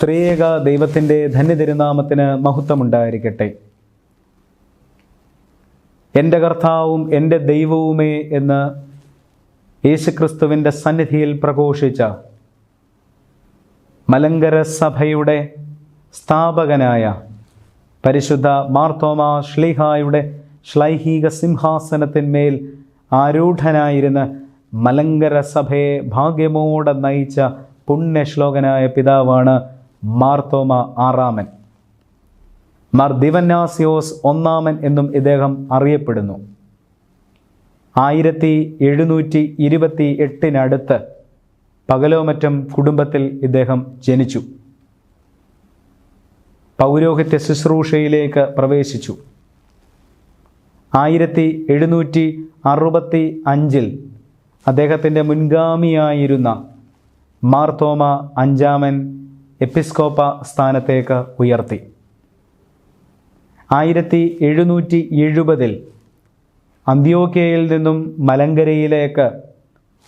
ത്രിയേക ദൈവത്തിന്റെ ധന്യതിരുനാമത്തിന് മഹത്വമുണ്ടായിരിക്കട്ടെ. എന്റെ കർത്താവും എന്റെ ദൈവവുമേ എന്ന് യേശുക്രിസ്തുവിന്റെ സന്നിധിയിൽ പ്രഘോഷിച്ച മലങ്കര സഭയുടെ സ്ഥാപകനായ പരിശുദ്ധ മാർത്തോമ ശ്ലീഹായുടെ ശ്ലൈഹിക സിംഹാസനത്തിന്മേൽ ആരൂഢനായിരുന്ന മലങ്കര സഭയെ ഭാഗ്യമോടെ നയിച്ച പുണ്യശ്ലോകനായ പിതാവാണ് മാർത്തോമ ആറാമൻ. മാർ ദിവന്നാസിയോസ് ഒന്നാമൻ എന്നും ഇദ്ദേഹം അറിയപ്പെടുന്നു. ആയിരത്തി എഴുന്നൂറ്റി ഇരുപത്തി എട്ടിനടുത്ത് പകലോമറ്റം കുടുംബത്തിൽ ഇദ്ദേഹം ജനിച്ചു. പൗരോഹിത്യ ശുശ്രൂഷയിലേക്ക് പ്രവേശിച്ചു. ആയിരത്തി എഴുന്നൂറ്റി അറുപത്തി അഞ്ചിൽ അദ്ദേഹത്തിന്റെ മുൻഗാമിയായിരുന്ന മാർത്തോമ അഞ്ചാമൻ എപ്പിസ്കോപ്പ സ്ഥാനത്തേക്ക് ഉയർത്തി. ആയിരത്തി എഴുന്നൂറ്റി എഴുപതിൽ അന്ത്യോക്കയിൽ നിന്നും മലങ്കരയിലേക്ക്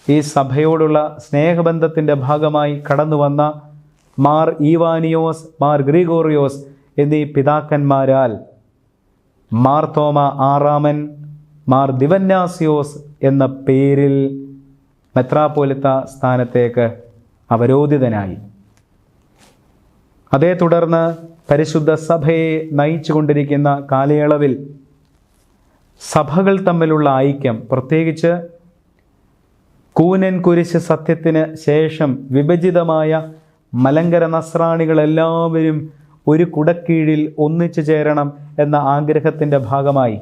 ഈ സഭയോടുള്ള സ്നേഹബന്ധത്തിന്റെ ഭാഗമായി കടന്നു വന്ന മാർ ഈവാനിയോസ് മാർ ഗ്രിഗോറിയോസ് എന്നീ പിതാക്കന്മാരാൽ മാർ തോമ ആറാമൻ മാർ ദിവന്യാസിയോസ് എന്ന പേരിൽ മെത്രാപോലിത്ത സ്ഥാനത്തേക്ക് അവരോധിതനായി. അതേ തുടർന്ന് പരിശുദ്ധ സഭയെ നയിച്ചുകൊണ്ടിരിക്കുന്ന കാലയളവിൽ സഭകൾ തമ്മിലുള്ള ഐക്യം പ്രത്യേകിച്ച് കൂനൻ കുരിശ് സത്യത്തിന് ശേഷം വിഭജിതമായ മലങ്കര നസ്രാണികളെല്ലാവരും ഒരു കുടക്കീഴിൽ ഒന്നിച്ചു ചേരണം എന്ന ആഗ്രഹത്തിന്റെ ഭാഗമായി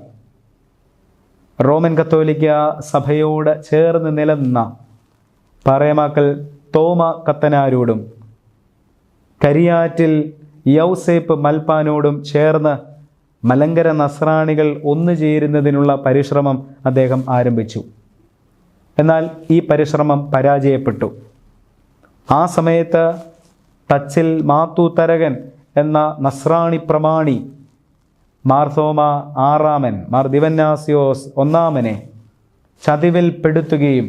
റോമൻ കത്തോലിക്ക സഭയോട് ചേർന്ന് നിലനിന്ന പറയമാക്കൽ തോമ കത്തനാരോടും കരിയാറ്റിൽ യൗസേപ്പ് മൽപ്പാനോടും ചേർന്ന് മലങ്കര നസ്രാണികൾ ഒന്നു ചേരുന്നതിനുള്ള പരിശ്രമം അദ്ദേഹം ആരംഭിച്ചു. എന്നാൽ ഈ പരിശ്രമം പരാജയപ്പെട്ടു. ആ സമയത്ത് തച്ചിൽ മാത്തു തരകൻ എന്ന നസ്രാണി പ്രമാണി മാർത്തോമ ആറാമൻ മാർ ദിവന്നാസിയോസ് ഒന്നാമനെ ചതിവിൽ പെടുത്തുകയും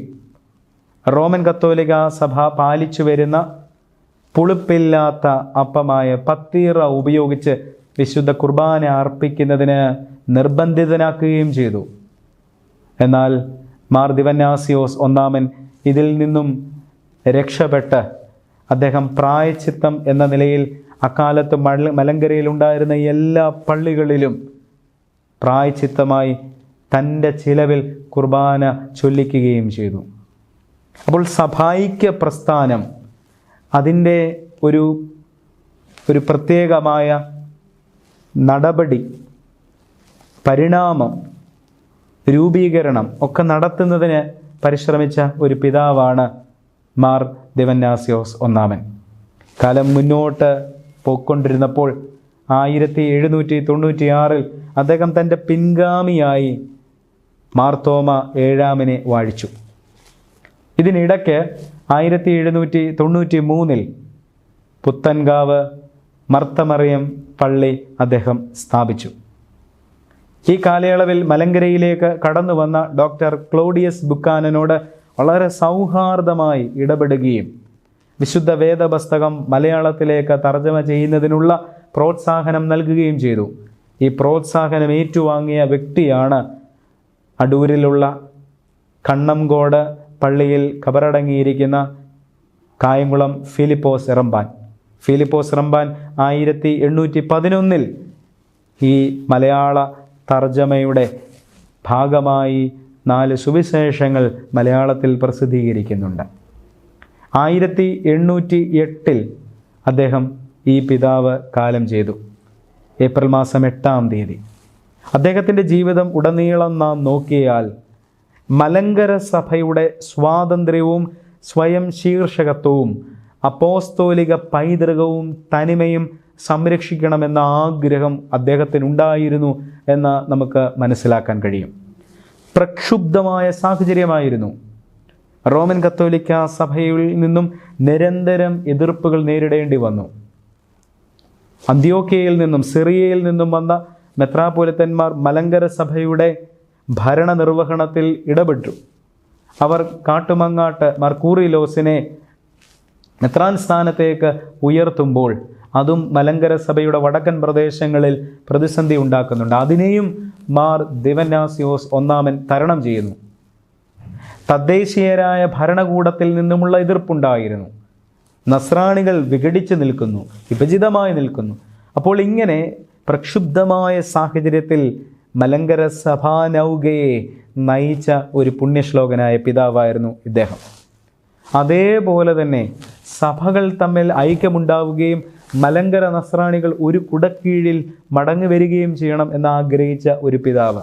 റോമൻ കത്തോലിക സഭ പാലിച്ചു വരുന്ന പുളിപ്പില്ലാത്ത അപ്പമായ പത്തീറ ഉപയോഗിച്ച് വിശുദ്ധ കുർബാന അർപ്പിക്കുന്നതിന് നിർബന്ധിതനാക്കുകയും ചെയ്തു. എന്നാൽ മാർ ദിവന്നാസിയോസ് ഒന്നാമൻ ഇതിൽ നിന്നും രക്ഷപ്പെട്ട് അദ്ദേഹം പ്രായച്ചിത്തം എന്ന നിലയിൽ അക്കാലത്ത് മല മലങ്കരയിൽ ഉണ്ടായിരുന്ന എല്ലാ പള്ളികളിലും പ്രായച്ചിത്തമായി തന്റെ ചിലവിൽ കുർബാന ചൊല്ലിക്കുകയും ചെയ്തു. അപ്പോൾ സഭായിക്യ പ്രസ്ഥാനം അതിന്റെ ഒരു ഒരു പ്രത്യേകമായ നടപടി പരിണാമം രൂപീകരണം ഒക്കെ നടത്തുന്നതിന് പരിശ്രമിച്ച ഒരു പിതാവാണ് മാർ ദിവന്നാസിയോസ് ഒന്നാമൻ. കാലം മുന്നോട്ട് പോയിക്കൊണ്ടിരുന്നപ്പോൾ ആയിരത്തി എഴുന്നൂറ്റി തൊണ്ണൂറ്റി ആറിൽ അദ്ദേഹം തന്റെ പിൻഗാമിയായി മാർത്തോമ ഏഴാമനെ വാഴിച്ചു. ഇതിനിടയ്ക്ക് ആയിരത്തി എഴുന്നൂറ്റി തൊണ്ണൂറ്റി മൂന്നിൽ പുത്തൻകാവ് മർത്തമറിയം പള്ളി അദ്ദേഹം സ്ഥാപിച്ചു. ഈ കാലയളവിൽ മലങ്കരയിലേക്ക് കടന്നു വന്ന ഡോക്ടർ ക്ലോഡിയസ് ബുക്കാനനോട് വളരെ സൗഹാർദ്ദമായി ഇടപെടുകയും വിശുദ്ധ വേദപുസ്തകം മലയാളത്തിലേക്ക് തർജമ ചെയ്യുന്നതിനുള്ള പ്രോത്സാഹനം നൽകുകയും ചെയ്തു. ഈ പ്രോത്സാഹനം ഏറ്റുവാങ്ങിയ വ്യക്തിയാണ് അടൂരിലുള്ള കണ്ണംകോട് പള്ളിയിൽ കബറടങ്ങിയിരിക്കുന്ന കായംകുളം ഫിലിപ്പോസ് ഇറമ്പാൻ ഫിലിപ്പോസ് ഇറമ്പാൻ ആയിരത്തി എണ്ണൂറ്റി പതിനൊന്നിൽ ഈ മലയാള തർജമയുടെ ഭാഗമായി നാല് സുവിശേഷങ്ങൾ മലയാളത്തിൽ പ്രസിദ്ധീകരിക്കുന്നുണ്ട്. ആയിരത്തി എണ്ണൂറ്റി എട്ടിൽ അദ്ദേഹം ഈ പിതാവ് കാലം ചെയ്തു. ഏപ്രിൽ മാസം എട്ടാം തീയതി. അദ്ദേഹത്തിന്റെ ജീവിതം ഉടനീളം നാം നോക്കിയാൽ മലങ്കര സഭയുടെ സ്വാതന്ത്ര്യവും സ്വയം ശീർഷകത്വവും അപ്പോസ്തോലിക പൈതൃകവും തനിമയും സംരക്ഷിക്കണമെന്ന ആഗ്രഹം അദ്ദേഹത്തിനുണ്ടായിരുന്നു എന്ന് നമുക്ക് മനസ്സിലാക്കാൻ കഴിയും. പ്രക്ഷുബ്ധമായ സാഹചര്യമായിരുന്നു. റോമൻ കത്തോലിക്ക സഭയിൽ നിന്നും നിരന്തരം എതിർപ്പുകൾ നേരിടേണ്ടി വന്നു. അന്ത്യോക്കയിൽ നിന്നും സിറിയയിൽ നിന്നും വന്ന മെത്രാപോലിത്തന്മാർ മലങ്കര സഭയുടെ ഭരണനിർവഹണത്തിൽ ഇടപെട്ടു. അവർ കാട്ടുമങ്ങാട്ട് മർക്കൂറിലോസിനെ മെത്രാൻ സ്ഥാനത്തേക്ക് ഉയർത്തുമ്പോൾ അതും മലങ്കര സഭയുടെ വടക്കൻ പ്രദേശങ്ങളിൽ പ്രതിസന്ധി ഉണ്ടാക്കുന്നുണ്ട്. അതിനെയും മാർ ദിവനാസിയോസ് ഒന്നാമൻ തരണം ചെയ്യുന്നു. തദ്ദേശീയരായ ഭരണകൂടത്തിൽ നിന്നുമുള്ള എതിർപ്പുണ്ടായിരുന്നു. നസ്രാണികൾ വിഘടിച്ച് നിൽക്കുന്നു വിഭജിതമായി നിൽക്കുന്നു. അപ്പോൾ ഇങ്ങനെ പ്രക്ഷുബ്ധമായ സാഹചര്യത്തിൽ മലങ്കര സഭാനൗകയെ നയിച്ച ഒരു പുണ്യശ്ലോകനായ പിതാവായിരുന്നു ഇദ്ദേഹം. അതേപോലെ തന്നെ സഭകൾ തമ്മിൽ ഐക്യമുണ്ടാവുകയും മലങ്കര നസ്രാണികൾ ഒരു കുടക്കീഴിൽ മടങ്ങി വരികയും ചെയ്യണം എന്ന് ആഗ്രഹിച്ച ഒരു പിതാവ്.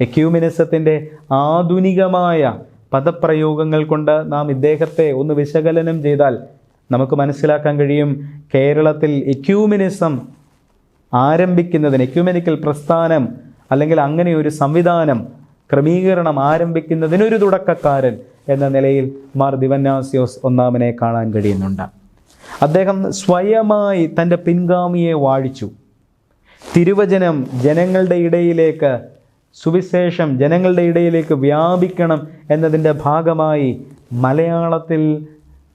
എക്യൂമിനിസത്തിന്റെ ആധുനികമായ പദപ്രയോഗങ്ങൾ കൊണ്ട് നാം ഇദ്ദേഹത്തെ ഒന്ന് വിശകലനം ചെയ്താൽ നമുക്ക് മനസ്സിലാക്കാൻ കഴിയും കേരളത്തിൽ എക്യൂമിനിസം ആരംഭിക്കുന്നതിന് എക്യൂമെനിക്കൽ പ്രസ്ഥാനം അല്ലെങ്കിൽ അങ്ങനെ ഒരു സംവിധാനം ക്രമീകരണം ആരംഭിക്കുന്നതിനൊരു തുടക്കക്കാരൻ എന്ന നിലയിൽ മാർ ദിവന്നാസ്യോസ് ഒന്നാമനെ കാണാൻ കഴിയുന്നുണ്ട്. അദ്ദേഹം സ്വയമായി തന്റെ പിൻഗാമിയെ വാഴിച്ചു. തിരുവചനം ജനങ്ങളുടെ ഇടയിലേക്ക് സുവിശേഷം ജനങ്ങളുടെ ഇടയിലേക്ക് വ്യാപിക്കണം എന്നതിന്റെ ഭാഗമായി മലയാളത്തിൽ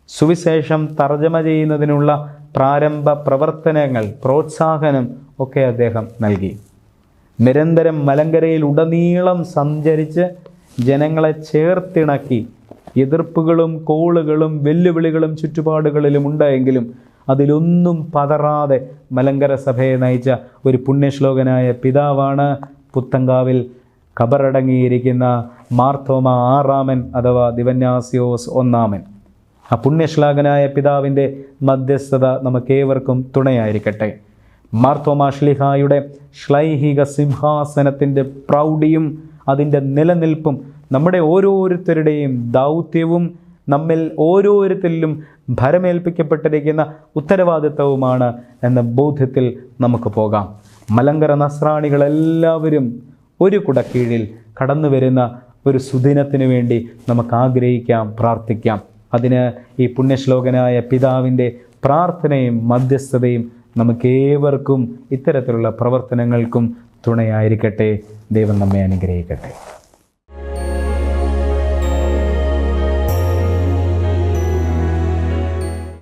സുവിശേഷം തർജമ ചെയ്യുന്നതിനുള്ള പ്രാരംഭ പ്രവർത്തനങ്ങൾ പ്രോത്സാഹനം ഒക്കെ അദ്ദേഹം നൽകി. നിരന്തരം മലങ്കരയിൽ ഉടനീളം സഞ്ചരിച്ച് ജനങ്ങളെ ചേർത്തിണക്കി എതിർപ്പുകളും കോളുകളും വെല്ലുവിളികളും ചുറ്റുപാടുകളിലും ഉണ്ടായെങ്കിലും അതിലൊന്നും പതറാതെ മലങ്കര സഭയെ നയിച്ച ഒരു പുണ്യശ്ലോകനായ പിതാവാണ് പുത്തങ്കാവിൽ കബറടങ്ങിയിരിക്കുന്ന മാർത്തോമ ആറാമൻ അഥവാ ദിവന്യാസിയോസ് ഒന്നാമൻ. ആ പുണ്യശ്ലാഘനായ പിതാവിന്റെ മധ്യസ്ഥത നമുക്കേവർക്കും തുണയായിരിക്കട്ടെ. മാർത്തോമാ ശ്ലിഹായുടെ ശ്ലൈഹിക സിംഹാസനത്തിന്റെ പ്രൗഢിയും അതിന്റെ നിലനിൽപ്പും നമ്മുടെ ഓരോരുത്തരുടെയും ദൗത്യവും നമ്മിൽ ഓരോരുത്തരിലും ഭരമേൽപ്പിക്കപ്പെട്ടിരിക്കുന്ന ഉത്തരവാദിത്വവുമാണ് എന്ന ബോധ്യത്തിൽ നമുക്ക് പോകാം. മലങ്കര നസ്രാണികളെല്ലാവരും ഒരു കുടക്കീഴിൽ കടന്നു വരുന്ന ഒരു സുദിനത്തിനു വേണ്ടി നമുക്ക് ആഗ്രഹിക്കാം പ്രാർത്ഥിക്കാം. അതിന് ഈ പുണ്യശ്ലോകനായ പിതാവിന്റെ പ്രാർത്ഥനയും മധ്യസ്ഥതയും നമുക്കേവർക്കും ഇത്തരത്തിലുള്ള പ്രവർത്തനങ്ങൾക്കും തുണയായിരിക്കട്ടെ. ദൈവം നമ്മെ അനുഗ്രഹിക്കട്ടെ.